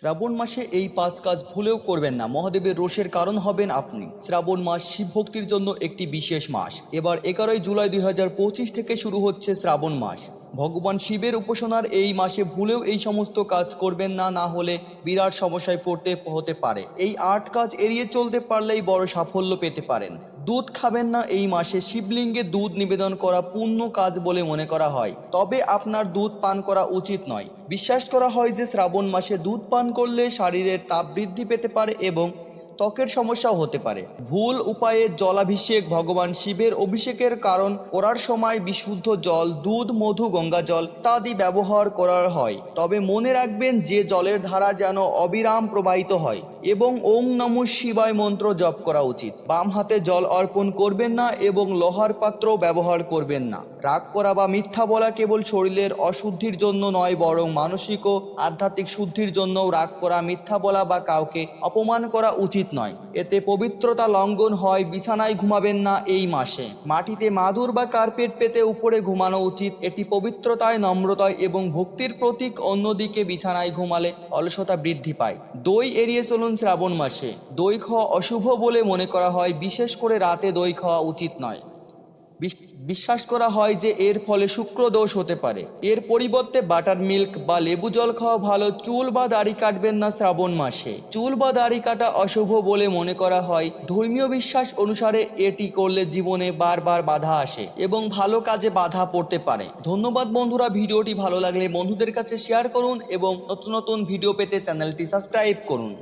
শ্রাবণ মাসে এই পাঁচ কাজ ভুলেও করবেন না। মহাদেবের রোষের কারণ হবেন আপনি। শ্রাবণ মাস শিব ভক্তির জন্য একটি বিশেষ মাস। এবার এগারোই জুলাই দুই হাজার পঁচিশ থেকে শুরু হচ্ছে শ্রাবণ মাস। ভগবান শিবের উপাসনার এই মাসে ভুলেও এই সমস্ত কাজ করবেন না না হলে বিরাট সমস্যায় পড়তে, হতে পারে। এই আট কাজ এড়িয়ে চলতে পারলেই বড় সাফল্য পেতে পারেন। দুধ খাবেন না এই মাসে, শিবলিঙ্গে দুধ নিবেদন করা পূর্ণ কাজ বলে মনে করা হয়। তবে আপনার দুধ পান করা উচিত নয়। বিশ্বাস করা হয় যে শ্রাবণ মাসে দুধ পান করলে শরীরের তাপ বৃদ্ধি পেতে পারে এবং ত্বকের সমস্যাও হতে পারে। ভুল উপায়ে জলাভিষেক ভগবান শিবের অভিষেকের কারণ করার সময় বিশুদ্ধ জল, দুধ, মধু, গঙ্গা জল ইত্যাদি ব্যবহার করার হয়। তবে মনে রাখবেন যে জলের ধারা যেন অবিরাম প্রবাহিত হয় এবং ওং নম শিবায় মন্ত্র জপ করা উচিত। বাম হাতে জল অর্পণ করবেন না এবং লোহার পাত্র ব্যবহার করবেন না। রাগ করা বা মিথ্যা বলা কেবল শরীরের অশুদ্ধির জন্য নয়, বরং মানসিক ও আধ্যাত্মিক শুদ্ধির জন্যও রাগ করা, মিথ্যা বলা বা কাউকে অপমান করা উচিত নয়। এতে পবিত্রতা লঙ্ঘন হয়, বিছানায় ঘুমাবেন না এই মাসে। মাটিতে মাদুর বা কার্পেট পেতে উপরে ঘুমানো উচিত। এটি পবিত্রতায়, নম্রতায় এবং ভক্তির প্রতীক অন্যদিকে বিছানায় ঘুমালে অলসতা বৃদ্ধি পায়। দই এড়িয়ে চলুন শ্রাবণ মাসে। দই খাওয়া অশুভ বলে মনে করা হয়, বিশেষ করে রাতে দই খাওয়া উচিত নয়। বিশ্বাস করা হয় যে এর ফলে শুক্র দোষ হতে পারে। এর পরিবর্তে বাটার মিল্ক বা লেবু জল খাওয়া ভালো, চুল বা দাড়ি কাটবেন না শ্রাবণ মাসে। চুল বা দাড়ি কাটা অশুভ বলে মনে করা হয়। ধর্মীয় বিশ্বাস অনুসারে এটি করলে জীবনে বারবার বাধা আসে এবং ভালো কাজে বাধা পড়তে পারে। ধন্যবাদ বন্ধুরা, ভিডিওটি ভালো লাগলে বন্ধুদের কাছে শেয়ার করুন এবং নতুন নতুন ভিডিও পেতে চ্যানেলটি সাবস্ক্রাইব করুন।